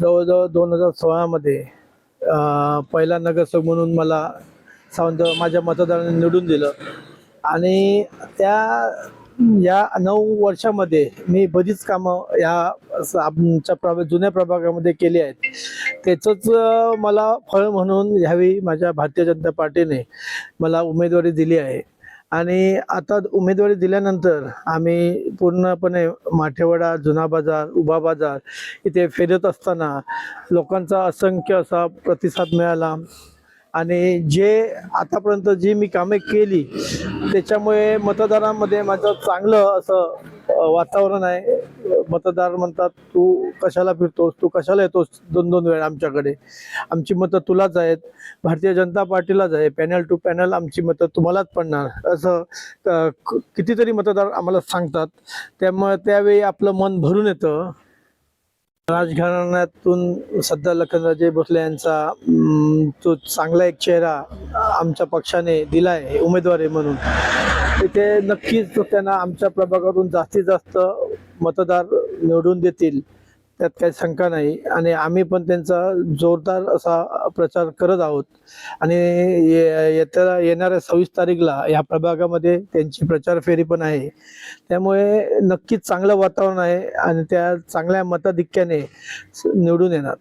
जवळजवळ दोन हजार सोळामध्ये पहिला नगरसेवक म्हणून मला सावंत माझ्या मतदारांनी निवडून दिलं. आणि त्या या नऊ वर्षामध्ये मी बरीच कामं या स- आमच्या प्रभा जुन्या प्रभागामध्ये केली आहेत. त्याचंच मला फळ म्हणून ह्यावेळी माझ्या भारतीय जनता पार्टीने मला उमेदवारी दिली आहे. आणि आता उमेदवारी दिल्यानंतर आम्ही पूर्णपणे माठेवाडा जुना बाजार उभा बाजार इथे फिरत असताना लोकांचा असंख्य असा प्रतिसाद मिळाला. आणि जे आतापर्यंत जी मी कामे केली त्याच्यामुळे मतदारांमध्ये माझं चांगलं असं वातावरण आहे. मतदार म्हणतात तू कशाला फिरतोस? तू कशाला येतोस? दोन दोन वेळा आमच्याकडे. आमची मतं तुलाच आहेत. भारतीय जनता पार्टीलाच आहे. पॅनल टू पॅनल आमची मतं तुम्हालाच पडणार. असं क- कितीतरी मतदार आम्हाला सांगतात. त्यामुळे त्यावेळी आपलं मन भरून येतं. राजघराण्यातून सध्या लखनराजे भोसले यांचा तो चांगला एक चेहरा आमच्या पक्षाने दिला आहे उमेदवारी म्हणून. तिथे नक्कीच त्यांना आमच्या प्रभागातून जास्तीत जास्त मतदार निवडून देतील. त्यात काही शंका नाही. आणि आम्ही पण त्यांचा जोरदार असा प्रचार करत आहोत. आणि ये- येत्या येणाऱ्या सव्वीस तारीखला या प्रभागामध्ये त्यांची प्रचार फेरी पण आहे. त्यामुळे नक्कीच चांगलं वातावरण आहे आणि त्या चांगल्या मताधिक्याने स- निवडून येणार.